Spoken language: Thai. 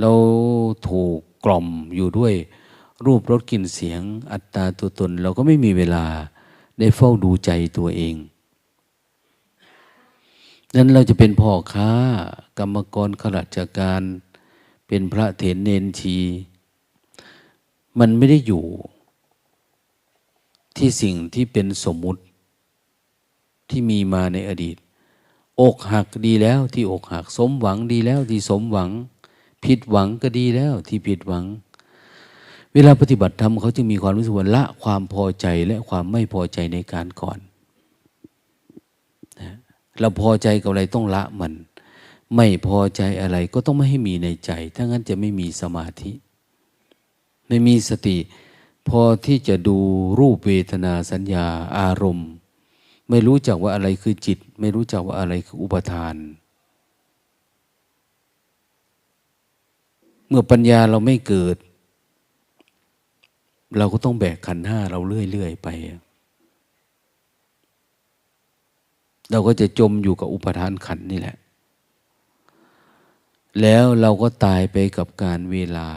เราถูกกล่อมอยู่ด้วยรูปรสกลิ่นเสียง อัตตาตัวตน เราก็ไม่มีเวลาได้เฝ้าดูใจตัวเองนั้นเราจะเป็นพ่อค้า กรรมกรข้าราชการ เป็นพระเถรเนนชี มันไม่ได้อยู่ ที่สิ่งที่เป็นสมมุติที่มีมาในอดีต อกหักดีแล้วที่อกหักสมหวังดีแล้วที่สมหวัง ผิดหวังก็ดีแล้ว ที่ผิดหวัง เวลาปฏิบัติธรรมเขาจึงมีความรู้สึกว่าละความพอใจและความไม่พอใจในการก่อนนะเราพอใจกับอะไรต้องละมัน ไม่พอใจอะไรก็ต้องไม่ให้มีในใจ ถ้างั้นจะไม่มีสมาธิ ไม่มีสติ พอที่จะดูรูปเวทนาสัญญาอารมณ์ ไม่รู้จักว่าอะไรคือจิต ไม่รู้จักว่าอะไรคืออุปทาน เมื่อปัญญาเราไม่เกิด เราก็ต้องแบกขันห้าเราเรื่อยๆไป เราก็จะจมอยู่กับอุปทานขันนี่แหละ แล้วเราก็ตายไปกับการเวลา